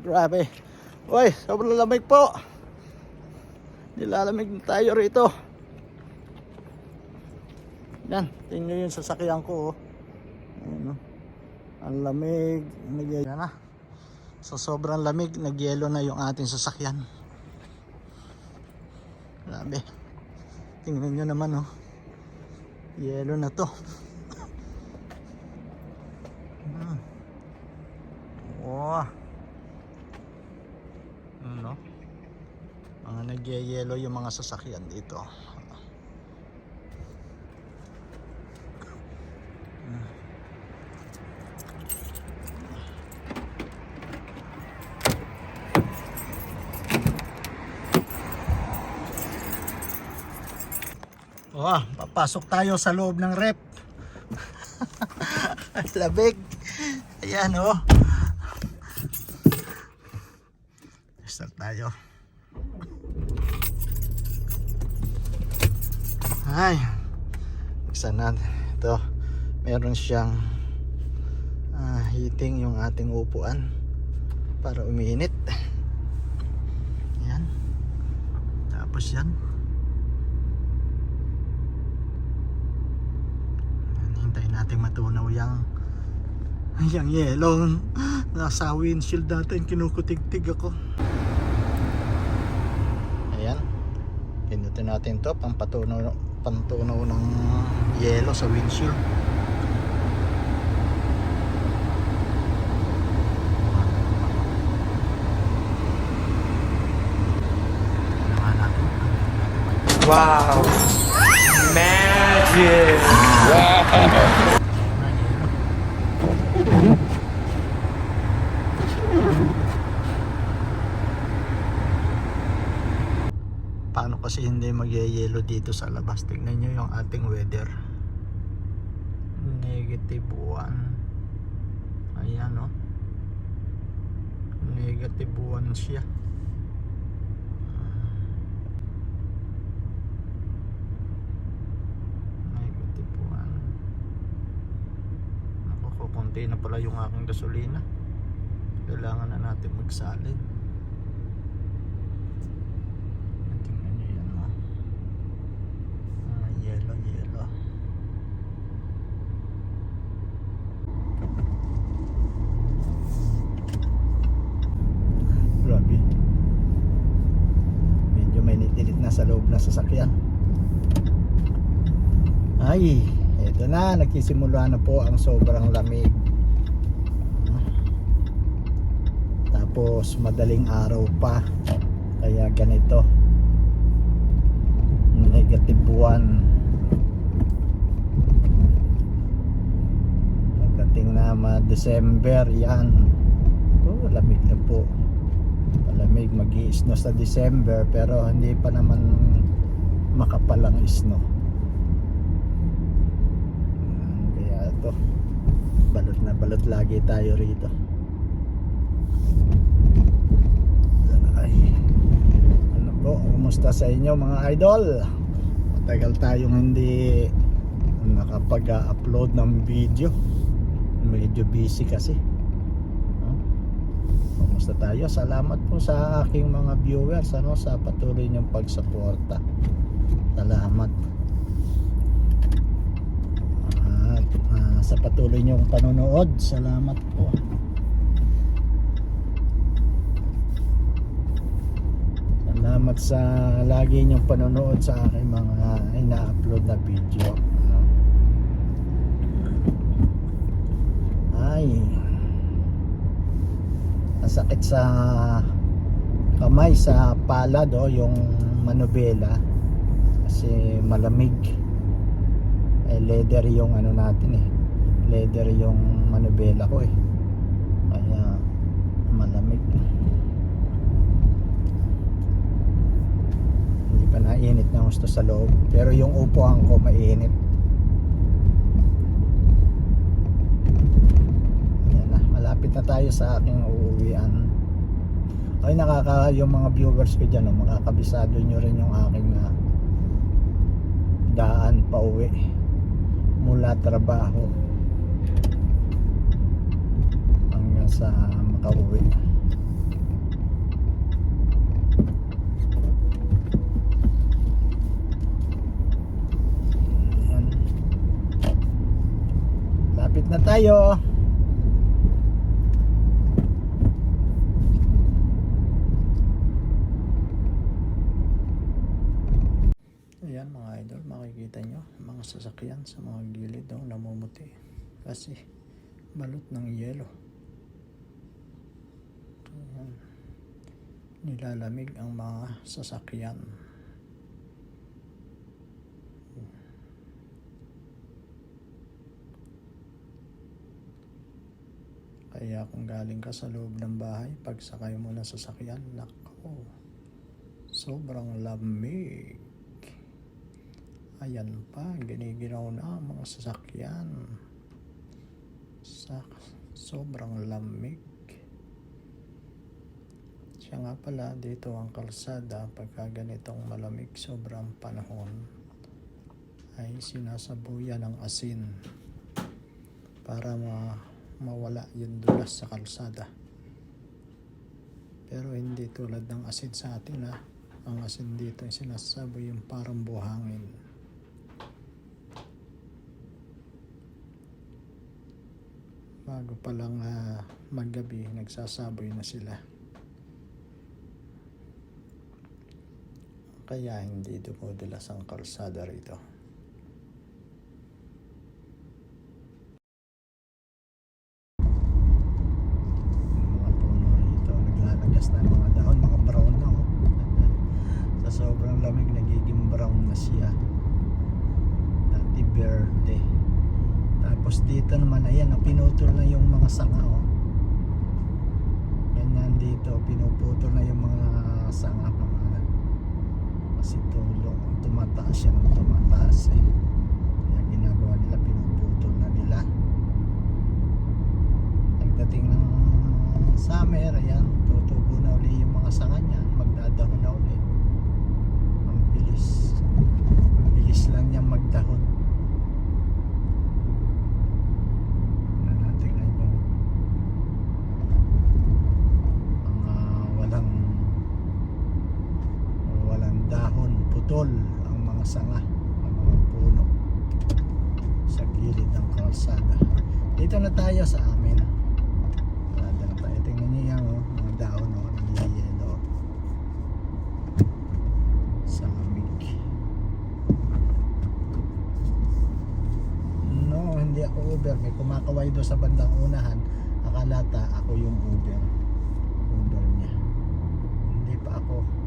Grabe. Uy, sobrang lamig po. Nilalamig na tayo rito. Yan, tingnan yung sasakyan ko. Oh. Ayan, oh. Ang lamig. Nag na. So sobrang lamig, nagyelo na yung ating sasakyan. Grabe. Tingnan nyo naman oh. Yelo na to. Hmm. Wow. Ano? Mga nagyayelo yung mga sasakyan dito. Oh, papasok tayo sa loob ng rep. Labig. Ayan oh. Tayo. Ay. Isa na. Ito. Meron siyang ah, heating yung ating upuan para uminit. Yan. Tapos yan. Hintayin natin matunaw yung yung yellow nasa windshield natin kinukutig-tig ako ayan pinutin natin to pang patunaw, pantunaw ng yellow sa windshield. Wow. Magic. paano kasi hindi magyayelo dito sa labas. Tingnan nyo yung ating weather. Negative 1 ayan o negative 1 siya. Negative 1 naku kukunti na pala yung aking gasolina. Kailangan na natin magsalin Tingnan nyo yan oh. Ah, yellow, yellow. Grabe. Medyo may nitilit na sa loob na sasakyan. Ay, eto na. Nagsisimula na po ang sobrang lamig. Tapos madaling araw pa. Kaya ganito negative 1 pagdating na ma December yan oh, lamig na po malamig mag snow sa December pero hindi pa naman makapal ang snow Hmm, kaya ito balot lagi tayo rito ay ano po, kumusta sa inyo mga idol? Matagal tayong hindi nakapag-upload ng video. Medyo busy kasi. Kumusta tayo? Salamat po sa aking mga viewers ano, sa patuloy niyong pagsuporta. Salamat. Sa patuloy niyong panonood, salamat po. Salamat sa lagi niyong panonood sa aking mga ina-upload na video. Ay. Masakit sa kamay sa palad oh, yung manubela kasi malamig. Eh leather yung ano natin eh. Leather yung manubela ko eh. Kaya malamig. hindi pa nainit na gusto sa loob. Pero yung upuan ko mainit. Yan na malapit na tayo sa aking uuwian. Ay nakaka yung mga viewers ko dyan oh, makakabisado nyo rin yung aking ah, daan pa uwi. Mula trabaho sa makauwi. Ayan. Lapit na tayo. Ayan mga idol, makikita nyo mga sasakyan sa mga gilid daw namumuti kasi balot ng yelo. Nilalamig ang mga sasakyan. Kaya kung galing ka sa loob ng bahay, pagsakay mo ng sasakyan, nako, sobrang lamig. Ayan pa, giniginaw na ang mga sasakyan. Sa sobrang lamig. Siya nga pala, dito ang kalsada, pagka ganitong malamig, sobrang panahon, ay sinasabuyan ng asin para ma mawala yung dulas sa kalsada. Pero hindi tulad ng asin sa atin ha. Ang asin dito ay sinasaboy yung parang buhangin. Bago pa lang ah, maggabi, nagsasaboy na sila. Kaya hindi dumudulas ang kalsada rito. rito naglalagas na mga dahon mga brown na oh. sa sobrang lamig nagiging brown na siya dati verde tapos dito naman ayan oh, pinutol na yung mga sanga oh. ganyan dito pinuputol na yung mga sanga kasi tulo tumataas siya ng tumataas eh. Kaya ginagawa nila pinuputol na nila. Pagdating ng summer, ayan, tutubo na uli yung mga sanga niyan, magdadahon na uli. idol ang mga sanga ng mga puno sa gilid ng kalsada. Dito na tayo sa amin. Kalsada na tayo tingnan nyo yan oh, mga daon oh, nagyayelo sa amig no hindi ako uber. May kumakaway do sa bandang unahan. Akala ta ako yung uber. Uber niya. Hindi pa ako.